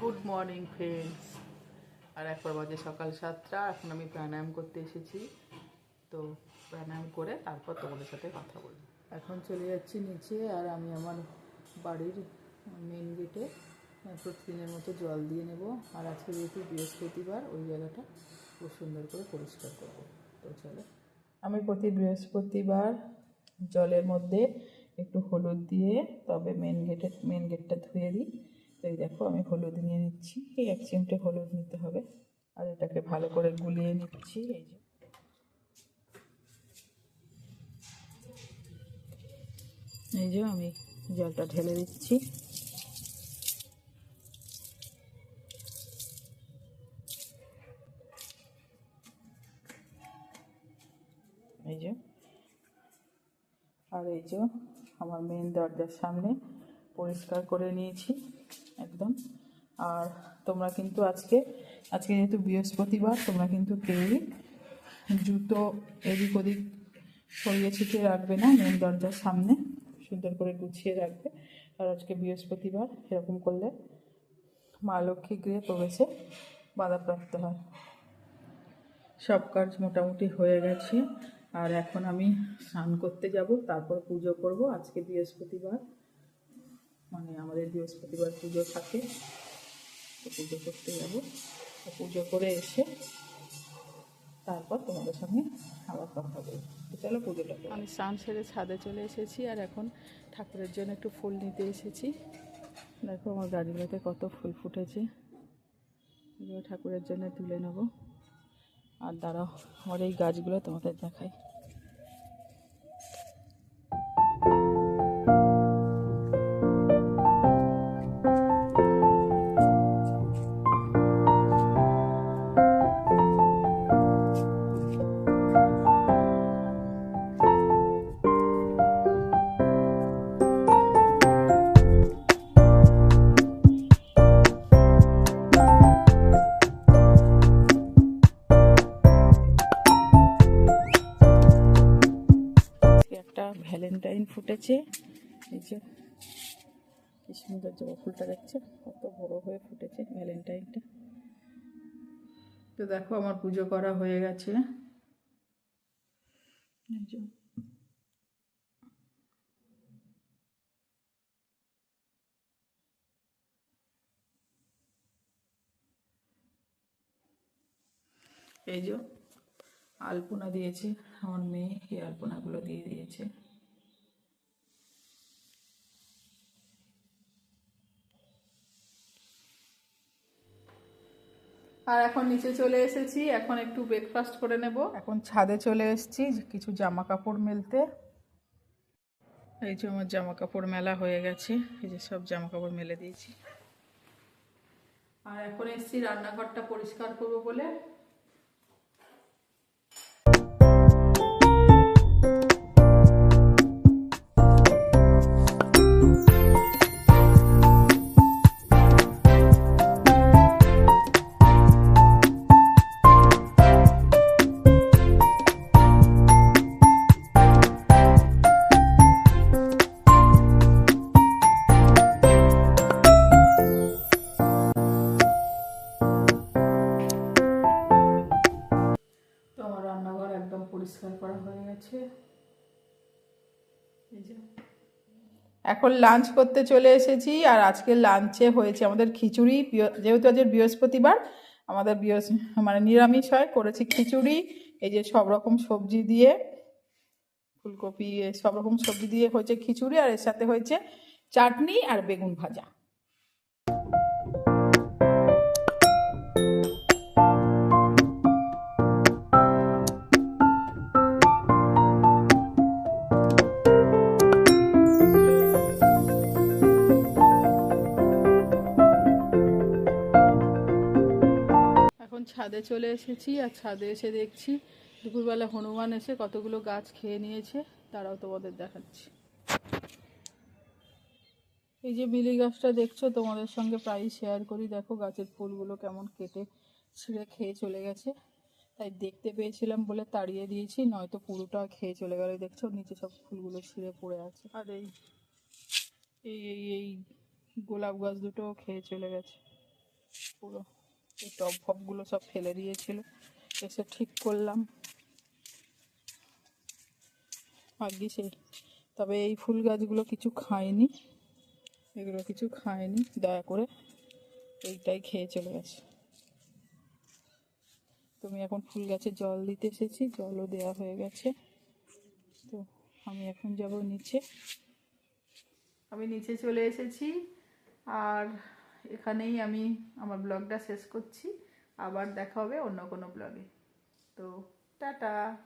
Good morning friends আর একবার বাজে সকাল সাতটা, এখন আমি প্রাণায়াম করতে এসেছি। তো প্রাণায়াম করে তারপর তোমাদের সাথে কথা বলব। এখন চলে যাচ্ছি নিচে, আর আমি আমার বাড়ির মেন গেটে প্রতিদিনের মতো জল দিয়ে নেব। আর আজকে যেহেতু বৃহস্পতিবার, ওই জায়গাটা খুব সুন্দর করে পরিষ্কার করব। তো চলো। আমি প্রতি বৃহস্পতিবার জলের মধ্যে একটু হলুদ দিয়ে তবে মেন গেটে মেন গেটটা ধুয়ে দিই। তো এই দেখো, আমি হলুদ নিয়ে নিচ্ছি। এই এক চিমটে হলুদ নিতে হবে। আর এটাকে ভালো করে গুলিয়ে নিচ্ছি, এই যে। এই যে আমি জলটা ঢেলে দিচ্ছি। এই যে। আর এই যে আমার মেন দরজার সামনে পরিষ্কার করে নিয়েছি। একদম। আর তোমরা কিন্তু আজকে আজকে যেহেতু বৃহস্পতিবার, তোমরা কিন্তু কেউই জুতো এদিক ওদিক সরিয়ে ছিটিয়ে রাখবে না, মেন দরজার সামনে সুন্দর করে গুছিয়ে রাখবে। আর আজকে বৃহস্পতিবার, এরকম করলে মা লক্ষ্মী গৃহে প্রবেশে বাধাপ্রাপ্ত হয়। সব কাজ মোটামুটি হয়ে গেছে। আর এখন আমি স্নান করতে যাব, তারপর পুজো করব। আজকে বৃহস্পতিবার। মানে আমাদের বৃহস্পতিবার পুজো থাকে, তো পুজো করতে যাব। তো পুজো করে এসে তারপর তোমাদের সঙ্গে আবার কথা বলব। চলো পুজোটা আমি স্নান সেরে ছাদে চলে এসেছি আর এখন ঠাকুরের জন্য একটু ফুল নিতে এসেছি। দেখো আমার গাছগুলোতে কত ফুল ফুটেছে। ঠাকুরের জন্য তুলে নেব। আর দাঁড়াও, আমার এই গাছগুলো তোমাদের দেখাই। ফুটেছে। এই যে, কি সুন্দর জবা ফুলটা দেখছে, কত বড় হয়ে ফুটেছে ভ্যালেন্টাইনটা। তো দেখো, আমার পুজো করা হয়ে গেছে। এই যে, আলপনা দিয়েছে আমার মেয়ে, এই আলপনাগুলো দিয়ে দিয়েছে। আর এখন নিচে চলে এসেছি এখন একটু ব্রেকফাস্ট করে নেব। এখন ছাদে চলে এসেছি কিছু জামা কাপড় মেলতে। এই যে আমার জামা কাপড় মেলা হয়ে গেছে এই যে সব জামা কাপড় মেলে দিয়েছি। আর এখন এসেছি রান্নাঘরটা পরিষ্কার করব বলে। পরিষ্কার করা হয়ে গেছে। এখন লাঞ্চ করতে চলে এসেছি আর আজকে লাঞ্চে হয়েছে আমাদের খিচুড়ি। যেহেতু আজকে বৃহস্পতিবার, আমাদের বৃহস্প মানে নিরামিষ হয়, করেছি খিচুড়ি। এই যে সব রকম সবজি দিয়ে, ফুলকপি সব রকম সবজি দিয়ে হয়েছে খিচুড়ি আর এর সাথে হয়েছে চাটনি আর বেগুন ভাজা। ছাদে চলে এসেছি আর ছাদে এসে দেখছি দুপুরবেলা হনুমান এসে কতগুলো গাছ খেয়ে নিয়েছে, তারাও তোমাদের দেখাচ্ছি। এই যে বিলি গাছটা দেখছ, তোমাদের সঙ্গে প্রায়ই শেয়ার করি। দেখো গাছের ফুলগুলো কেমন কেটে ছিঁড়ে খেয়ে চলে গেছে। তাই দেখতে পেয়েছিলাম বলে তাড়িয়ে দিয়েছি, নয়তো পুরোটা খেয়ে চলে গেল দেখছ, নিচে সব ফুলগুলো ছিঁড়ে পড়ে আছে। আর এই এই এই গোলাপ গাছ দুটো খেয়ে চলে গেছে পুরো। এই টব ফবগুলো সব ফেলে দিয়েছিল। এসে ঠিক করলাম। ভাগ্যি সেই তবে এই ফুল গাছগুলো কিছু খায়নি। এগুলো কিছু খায়নি। দয়া করে এইটাই খেয়ে চলে গেছে। তুমি এখন ফুল গাছে জল দিতে এসেছি। জলও দেওয়া হয়ে গেছে। তো আমি এখন যাব নিচে। আমি নিচে চলে এসেছি। আর এখানেই আমি আমার ব্লগটা শেষ করছি। আবার দেখা হবে অন্য কোনো ব্লগে। তো টাটা।